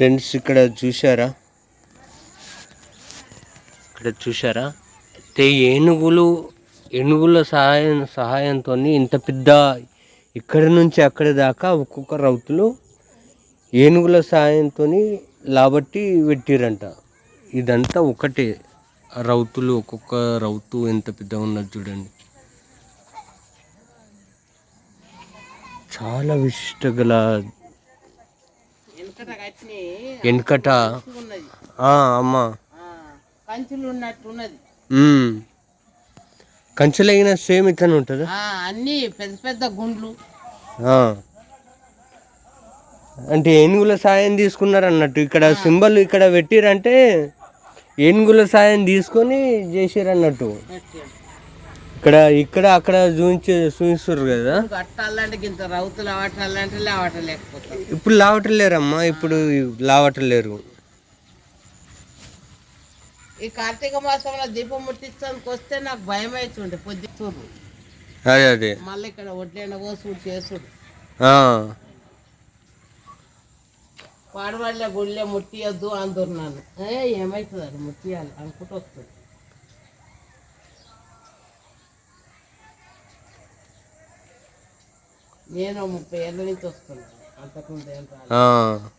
Friends ఇక్కడ చూసారా ఇక్కడ చూసారా అయితే ఏనుగులు ఏనుగుల సహాయం సహాయంతో ఇంత పెద్ద ఇక్కడి నుంచి అక్కడి దాకా ఒక్కొక్క రౌతులు ఏనుగుల సహాయంతో లాబట్టి పెట్టిరంట. ఇదంతా ఒకటే. రౌతులు ఒక్కొక్క రౌతు ఎంత పెద్దగా ఉన్నది చూడండి. చాలా విశిష్ట గల వెనకట అమ్మా. కంచులు. కంచెలైన సేమ్ ఇట్లనే ఉంటుందా? అన్ని పెద్ద పెద్ద గుండ్లు. అంటే ఏనుగుల సాయం తీసుకున్నారు అన్నట్టు. ఇక్కడ సింబల్ ఇక్కడ పెట్టిరంటే ఏనుగుల సాయం తీసుకొని చేసారు అన్నట్టు పెట్టాడు. ఇక్కడ ఇక్కడ అక్కడ చూపించే చూపిస్తారు కదా? కట్టాలంటే ఇంత అవటాలంటే లేవటలేకపోతాం ఇప్పుడు లావటలేరమ్మా ఇప్పుడు లావటలేరు ఈ కార్తీక మాసంలో దీపం ముట్టించడానికి వస్తే నాకు భయం అవుతుండే పొద్దు చూడు. అదే అదే. మళ్ళీ ఇక్కడ ఒడ్లైన కోసుడు చేసుడు. పాడవాళ్ళ గుళ్ళే ముట్టియద్దు అందున్నాను ఏమవుతుంది అది ముట్టియాలి? అనుకుంటూ వస్తుంది నేను ముప్పై ఏళ్ళ నుంచి వస్తున్నాను అంతకుముందు ఏం రాలేదు. ఆ.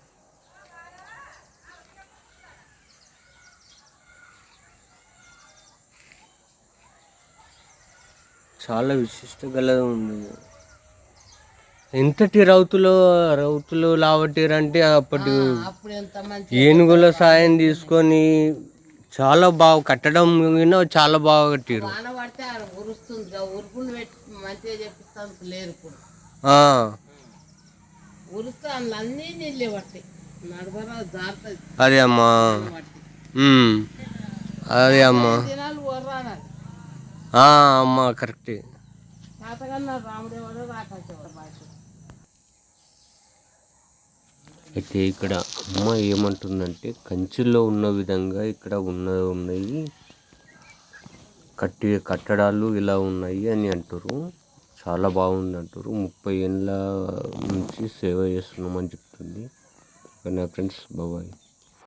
చాలా విశిష్ట గలది ఉంది. ఎంతటి రౌతులు రౌతులు లావట్టిరంటే అప్పటి అప్పుడు ఎంత మంచి ఏనుగుల సాయం తీసుకొని చాలా బాగా కట్టడం కూడా చాలా బాగా కట్టిరు వాన పడితే ఉరుస్తుంది పెట్టి మంచిగా చెప్పిస్తాను లేరు ఇప్పుడు. ఉరుస్తే అందులో అన్నీ నీళ్ళే పట్టాయి నడవరా జారుతుంది అదే అమ్మా. అదే అమ్మా. దినాలు ఆ, అమ్మా కరెక్టే. తాతగన్న రాముడేవాడు రాకాసేవాడు భాష అయితే ఇక్కడ అమ్మ ఏమంటుందంటే కంచుల్లో ఉన్న విధంగా ఇక్కడ ఉన్న ఉన్నాయి. కట్టి కట్టడాలు ఇలా ఉన్నాయి అని అంటారు. చాలా బాగుంది అంటారు. ముప్పై ఏళ్ళ నుంచి సేవ చేస్తున్నామని చెప్తుంది. నా ఫ్రెండ్స్ బాబాయ్